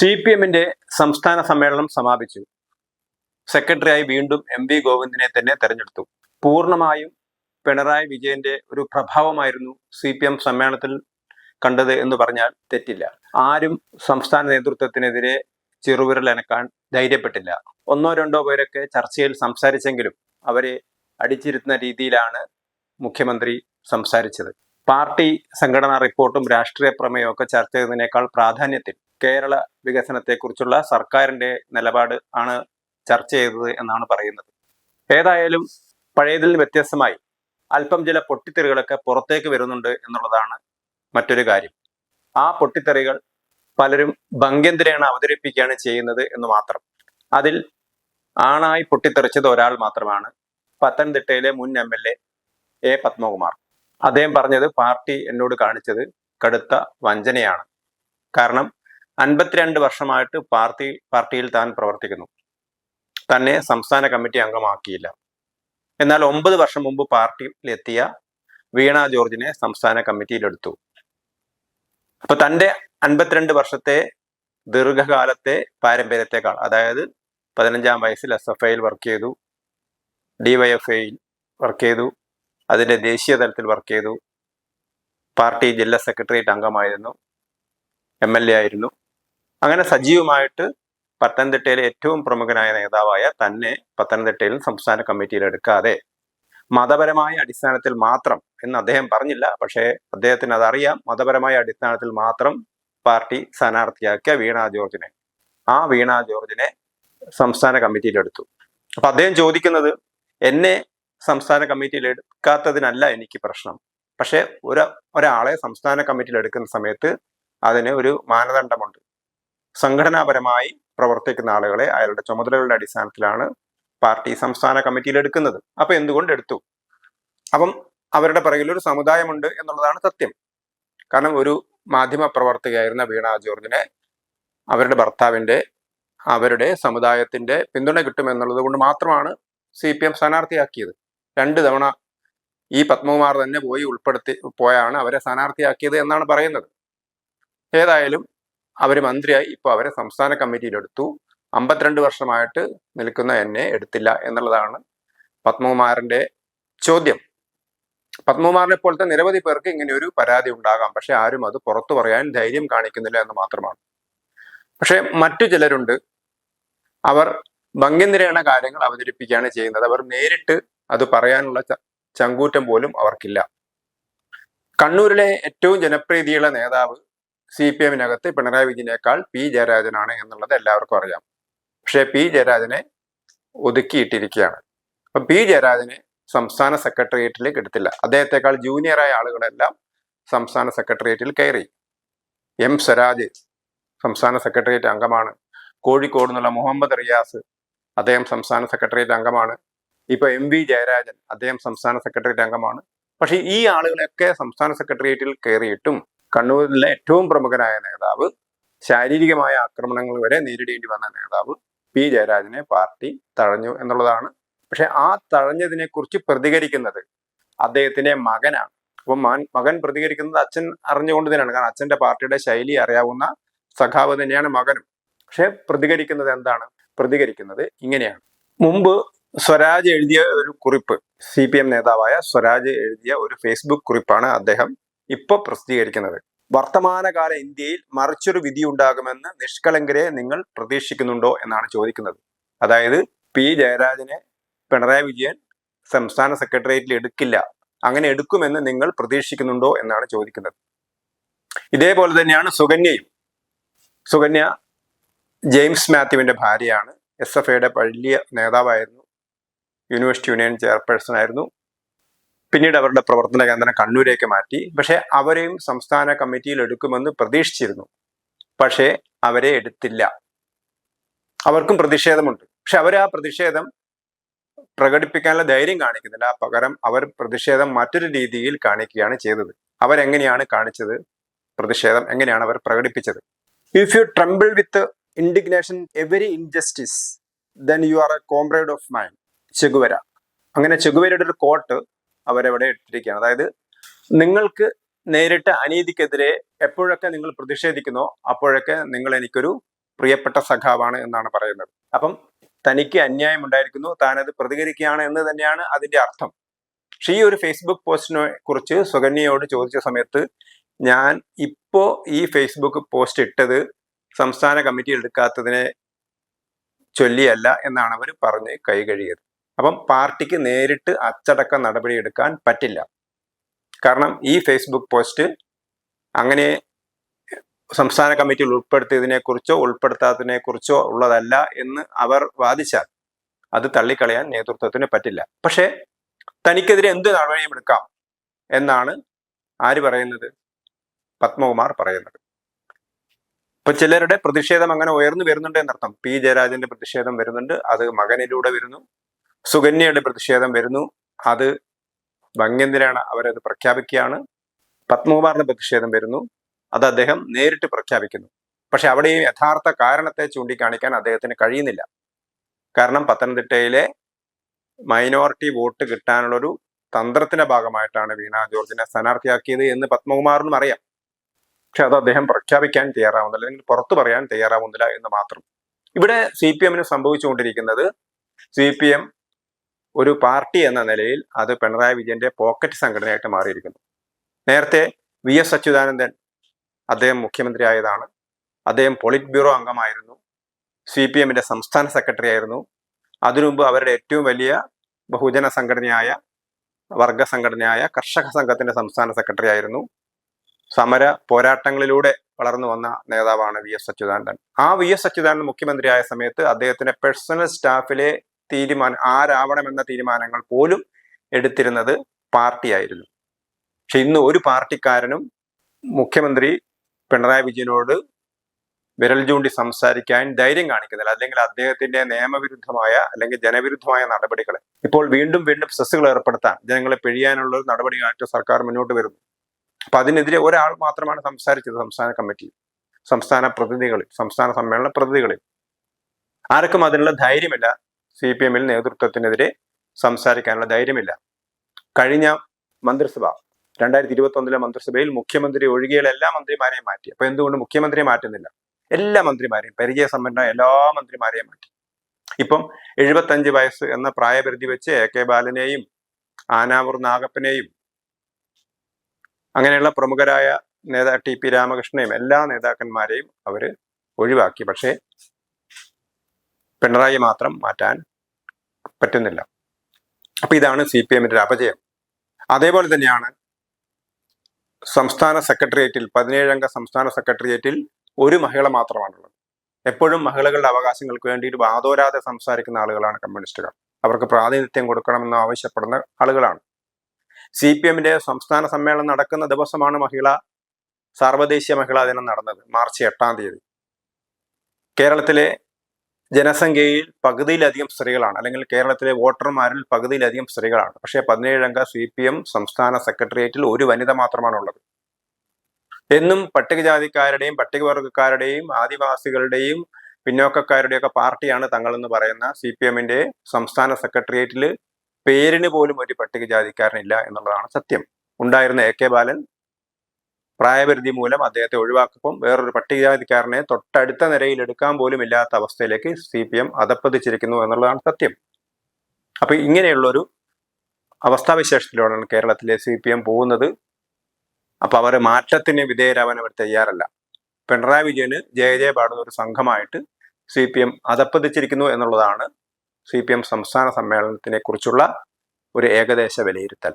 C P എമ്മിന്റെ സംസ്ഥാന സമ്മേളനം സമാപിച്ചു. സെക്രട്ടറിയായി വീണ്ടും എം വി ഗോവിന്ദിനെ തന്നെ തെരഞ്ഞെടുത്തു. പൂർണമായും പിണറായി വിജയന്റെ ഒരു പ്രഭാവമായിരുന്നു സി പി എം സമ്മേളനത്തിൽ കണ്ടത് എന്ന് പറഞ്ഞാൽ തെറ്റില്ല. ആരും സംസ്ഥാന നേതൃത്വത്തിനെതിരെ ചെറുവിരൽ അനക്കാൻ ധൈര്യപ്പെട്ടില്ല. ഒന്നോ രണ്ടോ പേരൊക്കെ ചർച്ചയിൽ സംസാരിച്ചെങ്കിലും അവരെ അടിച്ചിരുത്തുന്ന രീതിയിലാണ് മുഖ്യമന്ത്രി സംസാരിച്ചത്. പാർട്ടി സംഘടനാ റിപ്പോർട്ടും രാഷ്ട്രീയ പ്രമേയവും ഒക്കെ ചർച്ച ചെയ്തതിനേക്കാൾ പ്രാധാന്യത്തിൽ കേരള വികസനത്തെക്കുറിച്ചുള്ള സർക്കാരിന്റെ നിലപാട് ആണ് ചർച്ച ചെയ്തത് എന്നാണ് പറയുന്നത്. ഏതായാലും പഴയതിൽ വ്യത്യസ്തമായി അല്പം ചില പൊട്ടിത്തെറികളൊക്കെ പുറത്തേക്ക് വരുന്നുണ്ട് എന്നുള്ളതാണ് മറ്റൊരു കാര്യം. ആ പൊട്ടിത്തെറികൾ പലരും ഭംഗ്യന്തിരേണ അവതരിപ്പിക്കുകയാണ് ചെയ്യുന്നത് എന്ന് മാത്രം. അതിൽ ആണായി പൊട്ടിത്തെറിച്ചത് ഒരാൾ മാത്രമാണ്. പത്തനംതിട്ടയിലെ മുൻ M L A A Padmakumar. അദ്ദേഹം പറഞ്ഞത് പാർട്ടി എന്നോട് കാണിച്ചത് കടുത്ത വഞ്ചനയാണ്. കാരണം അൻപത്തിരണ്ട് വർഷമായിട്ട് പാർട്ടി പാർട്ടിയിൽ താൻ പ്രവർത്തിക്കുന്നു. തന്നെ സംസ്ഥാന കമ്മിറ്റി അംഗമാക്കിയില്ല. എന്നാൽ ഒമ്പത് വർഷം മുമ്പ് പാർട്ടിയിലെത്തിയ വീണ ജോർജിനെ സംസ്ഥാന കമ്മിറ്റിയിലെടുത്തു. അപ്പൊ തന്റെ അൻപത്തിരണ്ട് വർഷത്തെ ദീർഘകാലത്തെ പാരമ്പര്യത്തെക്കാൾ അതായത് പതിനഞ്ചാം വയസ്സിൽ എസ് എഫ് ഐയിൽ വർക്ക് ചെയ്തു ഡിവൈഎഫ്ഐയിൽ വർക്ക് ചെയ്തു അതിന്റെ ദേശീയ തലത്തിൽ വർക്ക് ചെയ്തു പാർട്ടി ജില്ലാ സെക്രട്ടേറിയറ്റ് അംഗമായിരുന്നു എം എൽ എ ആയിരുന്നു. അങ്ങനെ സജീവമായിട്ട് പത്തനംതിട്ടയിലെ ഏറ്റവും പ്രമുഖനായ നേതാവായ തന്നെ പത്തനംതിട്ടയിൽ സംസ്ഥാന കമ്മിറ്റിയിൽ എടുക്കാതെ മതപരമായ അടിസ്ഥാനത്തിൽ മാത്രം എന്ന് അദ്ദേഹം പറഞ്ഞില്ല. പക്ഷേ അദ്ദേഹത്തിന് അതറിയാം. മതപരമായ അടിസ്ഥാനത്തിൽ മാത്രം പാർട്ടി സ്ഥാനാർത്ഥിയാക്കിയ വീണ ജോർജിനെ. ആ വീണ ജോർജിനെ സംസ്ഥാന കമ്മിറ്റിയിൽ എടുത്തു. അപ്പൊ അദ്ദേഹം ചോദിക്കുന്നത് എന്നെ സംസ്ഥാന കമ്മിറ്റിയിൽ എടുക്കാത്തതിനല്ല എനിക്ക് പ്രശ്നം. പക്ഷെ ഒരു ഒരാളെ സംസ്ഥാന കമ്മിറ്റിയിൽ എടുക്കുന്ന സമയത്ത് അതിന് ഒരു മാനദണ്ഡമുണ്ട്. സംഘടനാപരമായി പ്രവർത്തിക്കുന്ന ആളുകളെ അയാളുടെ ചുമതലകളുടെ അടിസ്ഥാനത്തിലാണ് പാർട്ടി സംസ്ഥാന കമ്മിറ്റിയിൽ എടുക്കുന്നത്. അപ്പൊ എന്തുകൊണ്ട് എടുത്തു? അപ്പം അവരുടെ പിറകിൽ ഒരു സമുദായമുണ്ട് എന്നുള്ളതാണ് സത്യം. കാരണം ഒരു മാധ്യമ പ്രവർത്തകയായിരുന്ന വീണ ജോർജിനെ അവരുടെ ഭർത്താവിന്റെ അവരുടെ സമുദായത്തിന്റെ പിന്തുണ കിട്ടുമെന്നുള്ളത് കൊണ്ട് മാത്രമാണ് സി പി എം സ്ഥാനാർത്ഥിയാക്കിയത്. രണ്ട് തവണ ഈ പത്മകുമാർ തന്നെ പോയി ഉൾപ്പെടുത്തി പോയാണ് അവരെ സ്ഥാനാർത്ഥിയാക്കിയത് എന്നാണ് പറയുന്നത്. ഏതായാലും അവർ മന്ത്രിയായി ഇപ്പോൾ അവരെ സംസ്ഥാന കമ്മിറ്റിയിലെടുത്തു. അമ്പത്തിരണ്ട് വർഷമായിട്ട് നിൽക്കുന്ന എന്നെ എടുത്തില്ല എന്നുള്ളതാണ് പത്മകുമാറിന്റെ ചോദ്യം. പത്മകുമാറിനെ പോലത്തെ നിരവധി പേർക്ക് ഇങ്ങനെ ഒരു പരാതി ഉണ്ടാകാം. പക്ഷെ ആരും അത് പുറത്തു പറയാൻ ധൈര്യം കാണിക്കുന്നില്ല എന്ന് മാത്രമാണ്. പക്ഷെ മറ്റു ചിലരുണ്ട്. അവർ ഭംഗ്യനിരയണ കാര്യങ്ങൾ അവതരിപ്പിക്കുകയാണ് ചെയ്യുന്നത്. അവർ നേരിട്ട് അത് പറയാനുള്ള ചങ്കൂറ്റം പോലും അവർക്കില്ല. കണ്ണൂരിലെ ഏറ്റവും ജനപ്രീതിയുള്ള നേതാവ് സി പി എമ്മിനകത്ത് പിണറായി വിജയനേക്കാൾ പി ജയരാജനാണ് എന്നുള്ളത് എല്ലാവർക്കും അറിയാം. പക്ഷേ പി ജയരാജനെ ഒതുക്കിയിട്ടിരിക്കുകയാണ്. അപ്പൊ പി ജയരാജനെ സംസ്ഥാന സെക്രട്ടേറിയറ്റിലേക്ക് എടുത്തില്ല. അദ്ദേഹത്തെക്കാൾ ജൂനിയറായ ആളുകളെല്ലാം സംസ്ഥാന സെക്രട്ടേറിയറ്റിൽ കയറി. എം സ്വരാജ് സംസ്ഥാന സെക്രട്ടേറിയറ്റ് അംഗമാണ്. കോഴിക്കോട് നിന്നുള്ള മുഹമ്മദ് റിയാസ് അദ്ദേഹം സംസ്ഥാന സെക്രട്ടേറിയറ്റ് അംഗമാണ്. ഇപ്പൊ എം വി ജയരാജൻ അദ്ദേഹം സംസ്ഥാന സെക്രട്ടേറിയറ്റ് അംഗമാണ്. പക്ഷേ ഈ ആളുകളൊക്കെ സംസ്ഥാന സെക്രട്ടേറിയറ്റിൽ കയറിയിട്ടും കണ്ണൂരിലെ ഏറ്റവും പ്രമുഖനായ നേതാവ് ശാരീരികമായ ആക്രമണങ്ങൾ വരെ നേരിടേണ്ടി വന്ന നേതാവ് പി. ജയരാജനെ പാർട്ടി തഴഞ്ഞു എന്നുള്ളതാണ്. പക്ഷെ ആ തഴഞ്ഞതിനെ കുറിച്ച് പ്രതികരിക്കുന്നത് അദ്ദേഹത്തിന്റെ മകനാണ്. അപ്പൊ മകൻ പ്രതികരിക്കുന്നത് അച്ഛൻ അറിഞ്ഞുകൊണ്ട് തന്നെയാണ്. കാരണം അച്ഛന്റെ പാർട്ടിയുടെ ശൈലി അറിയാവുന്ന സഖാവ് തന്നെയാണ് മകനും. പക്ഷെ പ്രതികരിക്കുന്നത് എന്താണ്? പ്രതികരിക്കുന്നത് ഇങ്ങനെയാണ്. മുമ്പ് സ്വരാജ് എഴുതിയ ഒരു കുറിപ്പ് സി പി എം നേതാവായ സ്വരാജ് എഴുതിയ ഒരു ഫേസ്ബുക്ക് കുറിപ്പാണ് അദ്ദേഹം ഇപ്പൊ പ്രസിദ്ധീകരിക്കുന്നത്. വർത്തമാനകാല ഇന്ത്യയിൽ മറിച്ചൊരു വിധി ഉണ്ടാകുമെന്ന് നിഷ്കളങ്കരെ നിങ്ങൾ പ്രതീക്ഷിക്കുന്നുണ്ടോ എന്നാണ് ചോദിക്കുന്നത്. അതായത് പി. ജയരാജനെ പിണറായി വിജയൻ സംസ്ഥാന സെക്രട്ടേറിയറ്റിൽ എടുക്കില്ല. അങ്ങനെ എടുക്കുമെന്ന് നിങ്ങൾ പ്രതീക്ഷിക്കുന്നുണ്ടോ എന്നാണ് ചോദിക്കുന്നത്. ഇതേപോലെ തന്നെയാണ് സുകന്യയും. സുകന്യ ജെയിംസ് മാത്യുവിന്റെ ഭാര്യയാണ്. എസ് എഫ് ഐയുടെ വലിയ നേതാവായിരുന്നു. യൂണിവേഴ്സിറ്റി യൂണിയൻ ചെയർപേഴ്സൺ ആയിരുന്നു. പിന്നീട് അവരുടെ പ്രവർത്തന കേന്ദ്രം കണ്ണൂരേക്ക് മാറ്റി. പക്ഷേ അവരെയും സംസ്ഥാന കമ്മിറ്റിയിൽ എടുക്കുമെന്ന് പ്രതീക്ഷിച്ചിരുന്നു. പക്ഷേ അവരെ എടുത്തില്ല. അവർക്കും പ്രതിഷേധമുണ്ട്. പക്ഷെ അവർ ആ പ്രതിഷേധം പ്രകടിപ്പിക്കാനുള്ള ധൈര്യം കാണിക്കുന്നില്ല. പകരം അവർ പ്രതിഷേധം മറ്റൊരു രീതിയിൽ കാണിക്കുകയാണ് ചെയ്തത്. അവരെങ്ങനെയാണ് കാണിച്ചത്? പ്രതിഷേധം എങ്ങനെയാണ് അവർ പ്രകടിപ്പിച്ചത്? If you tremble with indignation every injustice then you are a comrade of mine Che Guevara. അങ്ങനെ ചെഗുവരയുടെ ഒരു കോട്ട് അവരെവിടെ ഇട്ടിരിക്കുകയാണ്. അതായത് നിങ്ങൾക്ക് നേരിട്ട് അനീതിക്കെതിരെ എപ്പോഴൊക്കെ നിങ്ങൾ പ്രതിഷേധിക്കുന്നോ അപ്പോഴൊക്കെ നിങ്ങൾ എനിക്കൊരു പ്രിയപ്പെട്ട സഖാവാണ് എന്നാണ് പറയുന്നത്. അപ്പം തനിക്ക് അന്യായം ഉണ്ടായിരിക്കുന്നു താനത് പ്രതികരിക്കുകയാണ് എന്ന് തന്നെയാണ് അതിന്റെ അർത്ഥം. പക്ഷേ ഈ ഒരു ഫേസ്ബുക്ക് പോസ്റ്റിനെ കുറിച്ച് സുകന്യയോട് ചോദിച്ച സമയത്ത് ഞാൻ ഇപ്പോ ഈ ഫേസ്ബുക്ക് പോസ്റ്റ് ഇട്ടത് സംസ്ഥാന കമ്മിറ്റി എടുക്കാത്തതിനെ ചൊല്ലിയല്ല എന്നാണ് അവർ പറഞ്ഞ് കൈകഴിയത് അപ്പം പാർട്ടിക്ക് നേരിട്ട് അച്ചടക്ക നടപടി എടുക്കാൻ പറ്റില്ല. കാരണം ഈ ഫേസ്ബുക്ക് പോസ്റ്റ് അങ്ങനെ സംസ്ഥാന കമ്മിറ്റിയിൽ ഉൾപ്പെടുത്തിയതിനെ കുറിച്ചോ ഉൾപ്പെടുത്താത്തതിനെ കുറിച്ചോ ഉള്ളതല്ല എന്ന് അവർ വാദിച്ചാൽ അത് തള്ളിക്കളയാൻ നേതൃത്വത്തിന് പറ്റില്ല. പക്ഷേ തനിക്കെതിരെ എന്ത് നടപടിയും എടുക്കാം എന്നാണ് ആര് പറയുന്നത്? പത്മകുമാർ പറയുന്നത്. ഇപ്പൊ ചിലരുടെ പ്രതിഷേധം അങ്ങനെ ഉയർന്നു വരുന്നുണ്ട് എന്നർത്ഥം. പി ജയരാജന്റെ പ്രതിഷേധം വരുന്നുണ്ട്. അത് മകനിലൂടെ വരുന്നു. സുകന്യയുടെ പ്രതിഷേധം വരുന്നു. അത് ഭംഗ്യന്തിരാണ് അവരത് പ്രഖ്യാപിക്കുകയാണ്. പത്മകുമാറിന്റെ പ്രതിഷേധം വരുന്നു. അത് അദ്ദേഹം നേരിട്ട് പ്രഖ്യാപിക്കുന്നു. പക്ഷെ അവിടെയും യഥാർത്ഥ കാരണത്തെ ചൂണ്ടിക്കാണിക്കാൻ അദ്ദേഹത്തിന് കഴിയുന്നില്ല. കാരണം പത്തനംതിട്ടയിലെ മൈനോറിറ്റി വോട്ട് കിട്ടാനുള്ളൊരു തന്ത്രത്തിന്റെ ഭാഗമായിട്ടാണ് വീണ ജോർജിനെ സ്ഥാനാർത്ഥിയാക്കിയത് എന്ന് പത്മകുമാറിനും അറിയാം. പക്ഷെ അത് അദ്ദേഹം പ്രഖ്യാപിക്കാൻ തയ്യാറാവുന്നില്ല. അല്ലെങ്കിൽ പുറത്തു പറയാൻ തയ്യാറാവുന്നില്ല എന്ന് മാത്രം. ഇവിടെ സി പി എമ്മിന് സംഭവിച്ചുകൊണ്ടിരിക്കുന്നത് സി പി എം ഒരു പാർട്ടി എന്ന നിലയിൽ അത് പിണറായി വിജയന്റെ പോക്കറ്റ് സംഘടനയായിട്ട് മാറിയിരിക്കുന്നു. നേരത്തെ വി എസ് അച്യുതാനന്ദൻ അദ്ദേഹം മുഖ്യമന്ത്രി ആയതാണ്. അദ്ദേഹം പൊളിറ്റ് ബ്യൂറോ അംഗമായിരുന്നു. സി പി എമ്മിന്റെ സംസ്ഥാന സെക്രട്ടറി ആയിരുന്നു. അതിനുമുമ്പ് അവരുടെ ഏറ്റവും വലിയ ബഹുജന സംഘടനയായ വർഗ സംഘടനയായ കർഷക സംഘത്തിന്റെ സംസ്ഥാന സെക്രട്ടറി ആയിരുന്നു. സമര പോരാട്ടങ്ങളിലൂടെ വളർന്നു വന്ന നേതാവാണ് വി എസ് അച്യുതാനന്ദൻ. ആ വി എസ് അച്യുതാനന്ദൻ മുഖ്യമന്ത്രിയായ സമയത്ത് അദ്ദേഹത്തിന്റെ പേഴ്സണൽ സ്റ്റാഫിലെ തീരുമാനം ആരാവണമെന്ന തീരുമാനങ്ങൾ പോലും എടുത്തിരുന്നത് പാർട്ടിയായിരുന്നു. പക്ഷെ ഇന്ന് ഒരു പാർട്ടിക്കാരനും മുഖ്യമന്ത്രി പിണറായി വിജയനോട് വിരൽ ചൂണ്ടി സംസാരിക്കാൻ ധൈര്യം കാണിക്കുന്നില്ല. അല്ലെങ്കിൽ അദ്ദേഹത്തിന്റെ നിയമവിരുദ്ധമായ അല്ലെങ്കിൽ ജനവിരുദ്ധമായ നടപടികൾ ഇപ്പോൾ വീണ്ടും വീണ്ടും സെസ്സുകൾ ഏർപ്പെടുത്താൻ ജനങ്ങളെ പിഴിയാനുള്ള ഒരു നടപടിയായിട്ട് സർക്കാർ മുന്നോട്ട് വരുന്നു. അപ്പൊ അതിനെതിരെ ഒരാൾ മാത്രമാണ് സംസാരിച്ചത് സംസ്ഥാന കമ്മിറ്റി സംസ്ഥാന പ്രതിനിധികളിൽ സംസ്ഥാന സമ്മേളന പ്രതിനിധികളിൽ. ആർക്കും അതിനുള്ള ധൈര്യമില്ല. സി പി എമ്മിൽ നേതൃത്വത്തിനെതിരെ സംസാരിക്കാനുള്ള ധൈര്യമില്ല. കഴിഞ്ഞ മന്ത്രിസഭ രണ്ടായിരത്തി ഇരുപത്തി ഒന്നിലെ മന്ത്രിസഭയിൽ മുഖ്യമന്ത്രി ഒഴികെയുള്ള എല്ലാ മന്ത്രിമാരെയും മാറ്റി. അപ്പൊ എന്തുകൊണ്ട് മുഖ്യമന്ത്രിയെ മാറ്റുന്നില്ല? എല്ലാ മന്ത്രിമാരെയും പരിചയസമ്പന്ന എല്ലാ മന്ത്രിമാരെയും മാറ്റി. ഇപ്പം എഴുപത്തഞ്ച് വയസ്സ് എന്ന പ്രായപരിധി വെച്ച് എ കെ ബാലനെയും ആനാവൂർ നാഗപ്പനെയും അങ്ങനെയുള്ള പ്രമുഖരായ നേതാ ടി പി രാമകൃഷ്ണനെയും എല്ലാ നേതാക്കന്മാരെയും അവർ ഒഴിവാക്കി. പക്ഷേ പിണറായി മാത്രം മാറ്റാൻ പറ്റുന്നില്ല. അപ്പൊ ഇതാണ് സി പി എമ്മിന്റെ അപജയം. അതേപോലെ തന്നെയാണ് സംസ്ഥാന സെക്രട്ടേറിയറ്റിൽ പതിനേഴംഗ സംസ്ഥാന സെക്രട്ടേറിയറ്റിൽ ഒരു മഹിള മാത്രമാണുള്ളത്. എപ്പോഴും മഹിളകളുടെ അവകാശങ്ങൾക്ക് വേണ്ടിയിട്ട് വാതോരാതെ സംസാരിക്കുന്ന ആളുകളാണ് കമ്മ്യൂണിസ്റ്റുകൾ. അവർക്ക് പ്രാതിനിധ്യം കൊടുക്കണമെന്ന് ആവശ്യപ്പെടുന്ന ആളുകളാണ്. സി പി എമ്മിന്റെ സംസ്ഥാന സമ്മേളനം നടക്കുന്ന ദിവസമാണ് മഹിള സാർവദേശീയ മഹിളാ ദിനം നടന്നത് മാർച്ച് എട്ടാം തീയതി. കേരളത്തിലെ ജനസംഖ്യയിൽ പകുതിയിലധികം സ്ത്രീകളാണ്. അല്ലെങ്കിൽ കേരളത്തിലെ വോട്ടർമാരിൽ പകുതിയിലധികം സ്ത്രീകളാണ്. പക്ഷേ പതിനേഴംഗ സി പി എം സംസ്ഥാന സെക്രട്ടേറിയറ്റിൽ ഒരു വനിത മാത്രമാണ് ഉള്ളത് എന്നും പട്ടികജാതിക്കാരുടെയും പട്ടികവർഗക്കാരുടെയും ആദിവാസികളുടെയും പിന്നോക്കക്കാരുടെയും ഒക്കെ പാർട്ടിയാണ് തങ്ങളെന്ന് പറയുന്ന സി പി എമ്മിന്റെ സംസ്ഥാന സെക്രട്ടേറിയറ്റിൽ പേരിന് പോലും ഒരു പട്ടികജാതിക്കാരനില്ല എന്നുള്ളതാണ് സത്യം. ഉണ്ടായിരുന്ന എ കെ ബാലൻ പ്രായപരിധി മൂലം അദ്ദേഹത്തെ ഒഴിവാക്കുമ്പോൾ വേറൊരു പട്ടികജാതിക്കാരനെ തൊട്ടടുത്ത നിരയിൽ എടുക്കാൻ പോലും ഇല്ലാത്ത അവസ്ഥയിലേക്ക് സി പി എം അതപ്പതിച്ചിരിക്കുന്നു എന്നുള്ളതാണ് സത്യം. അപ്പൊ ഇങ്ങനെയുള്ളൊരു അവസ്ഥാവിശേഷത്തിലൂടെയാണ് കേരളത്തിലെ സി പി എം പോകുന്നത്. അപ്പൊ അവർ മാറ്റത്തിന് വിധേയരാവാൻ അവർ തയ്യാറല്ല. പിണറായി വിജയന് ജയ ജയ പാടുന്ന ഒരു സംഘമായിട്ട് സി പി എം അതപ്പതിച്ചിരിക്കുന്നു എന്നുള്ളതാണ് സി പി എം സംസ്ഥാന സമ്മേളനത്തിനെ കുറിച്ചുള്ള ഒരു ഏകദേശ വിലയിരുത്തൽ.